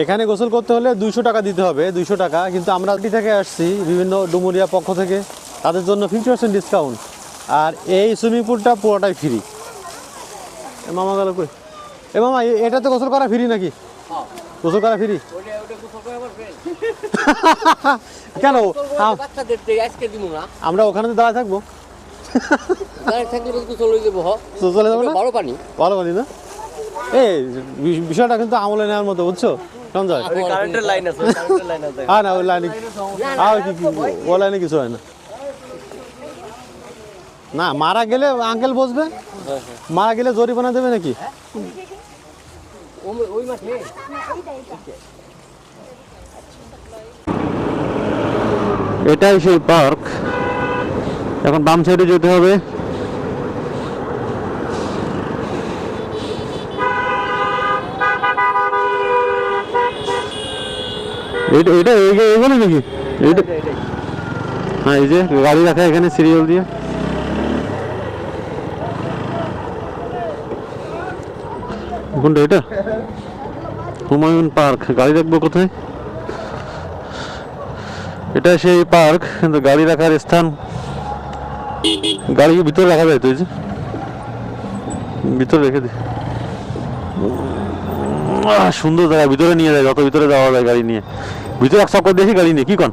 এখানে গোসল করতে হলে দুইশো টাকা দিতে হবে দুইশো টাকা। কিন্তু আমরা থেকে আসছি বিভিন্ন ডুমুরিয়া পক্ষ থেকে তাদের জন্য ফিফটি পার্সেন্ট ডিসকাউন্ট আর এই সুইমিং পুলটা পুরোটাই ফ্রি মামা গেল কই? এ মামা এটাতে গোসল করা ফ্রি নাকি? গোসল করা ফ্রি কেন? আমরা ওখানে তো দাঁড়ায় থাকব। চলে যাব না? পানি। ভালো করি না? এই বিষয়টা কিন্তু আমলে নেওয়ার মতো বুঝছ? সঞ্জয়? কারেন্টের লাইন আছে কারেন্টের লাইন আছে। হ্যাঁ না ওই লাইনে আর কি কি ও লাইনে কিছু হয় না। না মারা গেলে আঙ্কেল বসবে? মারা গেলে জরিমানা দেবে নাকি? ওই- ওই মাঠে এটাই সেই পার্ক। এখন বাম সাইডে যেতে হবে। এটা এটা এখানে নাকি? এটা হ্যাঁ এই যে গাড়ি রাখা এখানে সিরিয়াল দিয়ে। কোনটা এটা? হুমায়ুন পার্ক। গাড়ি রাখব কোথায়? এটা সেই পার্ক কিন্তু গাড়ি রাখার স্থান গাড়ি ভিতরে রাখা যায় তো এই যে? ভিতরে রেখে দি আহ, সুন্দর জায়গা ভিতরে নিয়ে যায় যত ভিতরে যাওয়া যায় গাড়ি নিয়ে। ভিতরে এক চক্কর দেখি গাড়ি নেই কি কন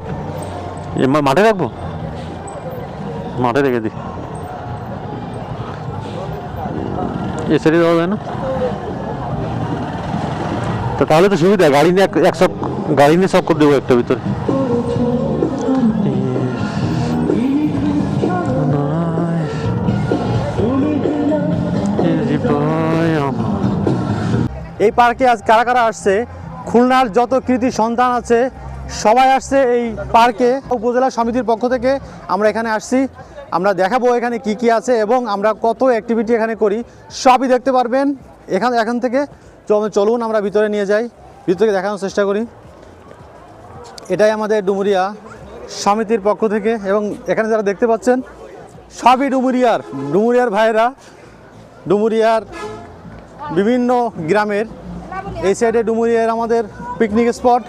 মাঠে রাখব মাঠে রেখে দি এ সাইডে যাওয়া যায় না তা তাহলে তো সুবিধা গাড়ি নিয়ে এক- চক গাড়ি নিয়ে সব করে দেবো একটা ভিতরে এই পার্কে আজ কারা কারা আসছে খুলনার যত কৃতি সন্তান আছে, সবাই আসছে এই পার্কে। উপজেলা সমিতির পক্ষ থেকে আমরা এখানে আসছি। আমরা দেখাবো এখানে কি কি আছে এবং আমরা কত অ্যাক্টিভিটি এখানে করি। সবই দেখতে পারবেন। এখান এখান থেকে চলুন আমরা ভিতরে নিয়ে যাই। ভিতর দেখানোর চেষ্টা করি। এটাই আমাদের ডুমুরিয়া সমিতির পক্ষ থেকে এবং এখানে যারা দেখতে পাচ্ছেন, সবই ডুমুরিয়ার। ডুমুরিয়ার ভাইয়েরা, ডুমুরিয়ার বিভিন্ন গ্রামের এই সাইডে ডুমুরিয়ার আমাদের পিকনিক স্পট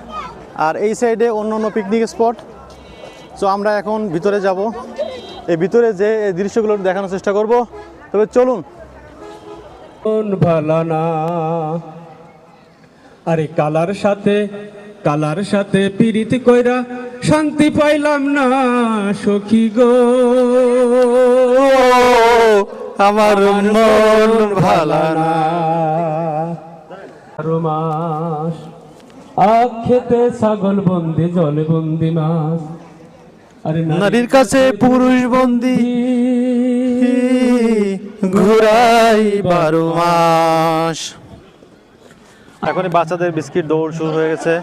আর এই সাইডে অন্য অন্য পিকনিক স্পট সো আমরা এখন ভিতরে যাব। এই ভিতরে যে এই দৃশ্যগুলো দেখানোর চেষ্টা করব। তবে চলুন। ভালো না। আরে কালার সাথে কালার সাথে পীড়িত কইরা শান্তি পাইলাম না সখী গো। আমার মন ভালো না। বারো মাস। আখ খেতে ছাগল বন্দি জলে বন্দি মাছ। আরে নারীর কাছে পুরুষ বন্দি। ঘুরাই বারো মাস। এখন বাচ্চাদের বিস্কিট দৌড় শুরু হয়ে গেছে।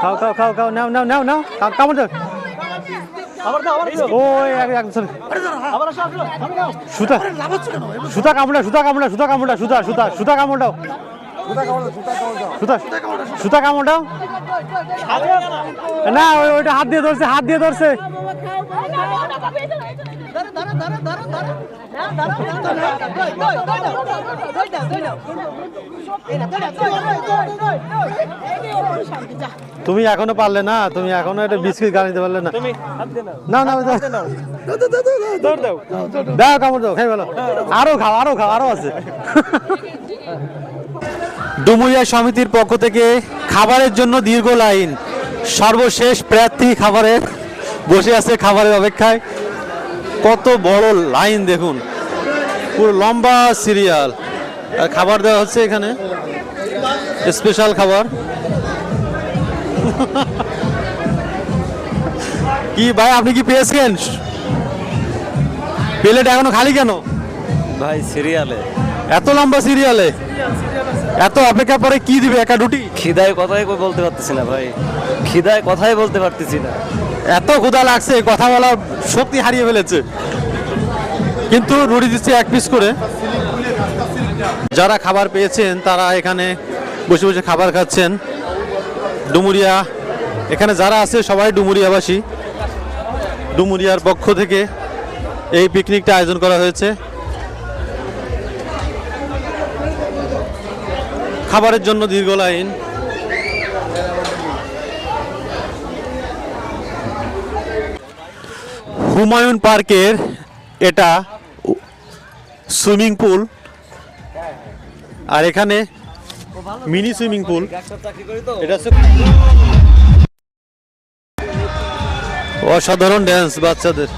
খাও খাও খাও খাও নাও নাও নাও নাও কামড় দাও ওই এক এক sorry। সুতা। সুতা কামড়া সুতা কামড়া সুতা কামড়া সুতা সুতা সুতা কামড়াও সুতা সুতা কামড়াও। না ওই- ওইটা হাত দিয়ে ধরছে হাত দিয়ে ধরছে। তুমি এখনও পারলে না তুমি এখনও একটা বিস্কিট গাড়ি দিতে পারলে না। না না দাও দাও কামড় দাও খাই ভালো আরও খাও আরও খাও আরও আছে। ডুমুরিয়া সমিতির পক্ষ থেকে খাবারের জন্য দীর্ঘ লাইন সর্বশেষ প্রার্থী খাবারের বসে আছে খাবারের অপেক্ষায়। কত বড় লাইন দেখুন পুরো লম্বা সিরিয়াল। আর খাবার দেওয়া হচ্ছে এখানে স্পেশাল খাবার। কি ভাই আপনি কি পেয়েছেন? প্লেট এখনও খালি কেন? ভাই সিরিয়ালে। এত লম্বা সিরিয়ালে। এত অপেক্ষা পরে কি দিবে একা রুটি খিদায় কথাই কই বলতে পারতেছি না ভাই। খিদায় কথাই বলতে পারতেছি না। এত ক্ষুধা লাগছে কথা বলা শক্তি হারিয়ে ফেলেছে। কিন্তু রুটি দিচ্ছে এক পিস করে। যারা খাবার পেয়েছেন তারা এখানে বসে বসে খাবার খাচ্ছেন। ডুমুরিয়া এখানে যারা আছে সবাই ডুমুরিয়াবাসী। ডুমুরিয়ার পক্ষ থেকে এই পিকনিকটা আয়োজন করা হয়েছে। খাবারের জন্য দীর্ঘ লাইন। হুমায়ুন পার্কের এটা সুইমিং পুল। আর এখানে মিনি সুইমিং পুল। এটা অসাধারণ ড্যান্স বাচ্চাদের।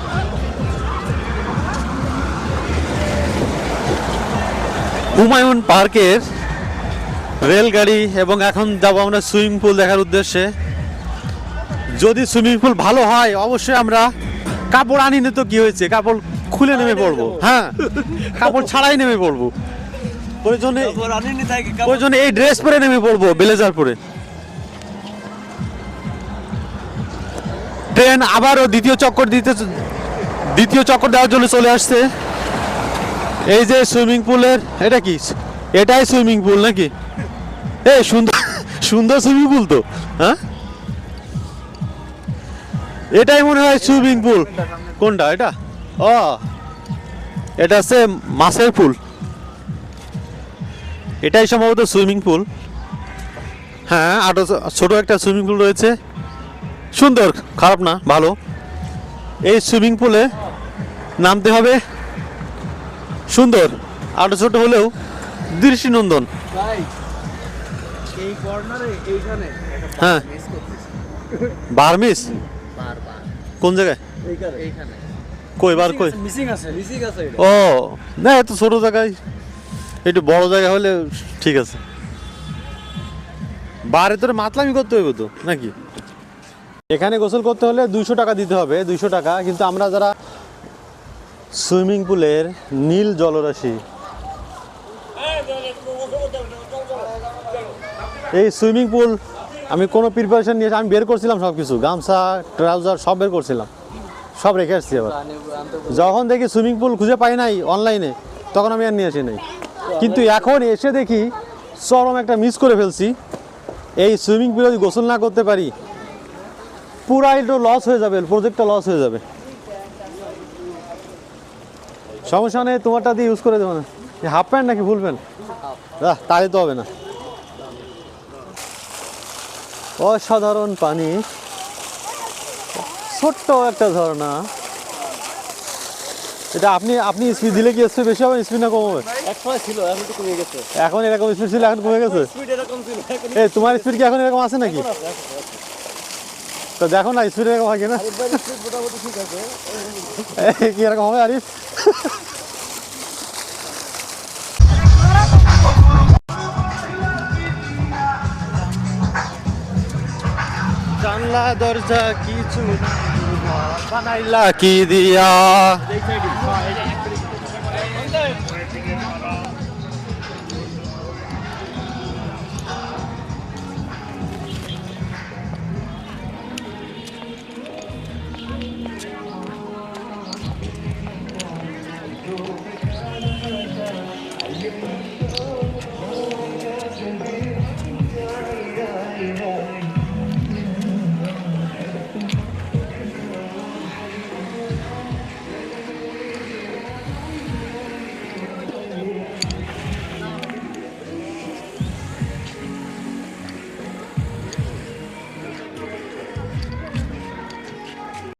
হুমায়ুন পার্কের রেলগাড়ি এবং এখন যাব আমরা সুইমিং পুল দেখার উদ্দেশ্যে। যদি সুইমিং পুল ভালো হয় অবশ্যই আমরা কাপড় আনি না তো কি হয়েছে? কাপড় খুলে নেমে পড়ব। হ্যাঁ কাপড় ছাড়াই নেমে পড়ব। প্রয়োজনে প্রয়োজনে এই ড্রেস পরে নেমে পড়ব ব্লেজার পরে ট্রেন আবারও দ্বিতীয় চক্কর দিতে দ্বিতীয় চক্কর দেওয়ার জন্য চলে আসছে। এই যে সুইমিং পুলের এটা কি? এটাই সুইমিং পুল নাকি? এ সুন্দর সুন্দর সুইমিং পুল তো হ্যাঁ? এটাই মনে হয় সুইমিং পুল। কোনটা, এটা? ও, এটা হচ্ছে মাছের পুল। এটাই সম্ভবত সুইমিং পুল। হ্যাঁ আরও ছোট একটা সুইমিং পুল রয়েছে। সুন্দর, খারাপ না, ভালো। এই সুইমিং পুলে নামতে হবে। সুন্দর, আরও ছোট হলেও দৃষ্টিনন্দন। এই কর্নারে এইখানে। হ্যাঁ। বার্মিস? কোন জায়গায়? এইখানে। কই বার কই? মিসিং আছে মিসিং আছে ও না এত ছোট জায়গায়। একটু বড় জায়গা হলে ঠিক আছে। বারে তোর মাতলামি করতে হইব তো নাকি? এখানে গোসল করতে হলে দুইশো টাকা দিতে হবে দুইশো টাকা। কিন্তু আমরা যারা সুইমিং পুলের নীল জলরাশি এই সুইমিং পুল, আমি কোনো প্রিপারেশন নিয়ে, আমি বের করছিলাম সব কিছু গামছা ট্রাউজার সব বের করছিলাম। সব রেখে আসছি আবার। যখন দেখি সুইমিং পুল খুঁজে পাই নাই অনলাইনে তখন আমি আর নিয়ে আসি নাই। কিন্তু এখন এসে দেখি চরম একটা মিস করে ফেলছি। এই সুইমিং পুলে যদি গোসল না করতে পারি পুরাই তো লস হয়ে যাবে প্রজেক্টটা লস হয়ে যাবে। সমস্যা নেই, তোমারটা দিয়ে ইউজ করে দেবো না। হাফ প্যান্ট নাকি ফুল প্যান্ট তাই তো হবে না। অসাধারণ পানি। ছোট্ট একটা ঝর্ণা। এটা আপনি আপনি স্পিড দিলে কি স্পিড বেশি হবে স্পিড না কম হবে? এক ছিল এখন তো কমে গেছে। এখন এরকম স্পিড ছিল এখন কমে গেছে? স্পিড এরকম ছিল এই তোমার স্পিড কি এখন এরকম আছে নাকি? তো দেখো না স্পিড এরকম হয় কিনা? কি এরকম হবে আরিফ? জানলা দরজা কিছু বানাইলা কি দিয়া?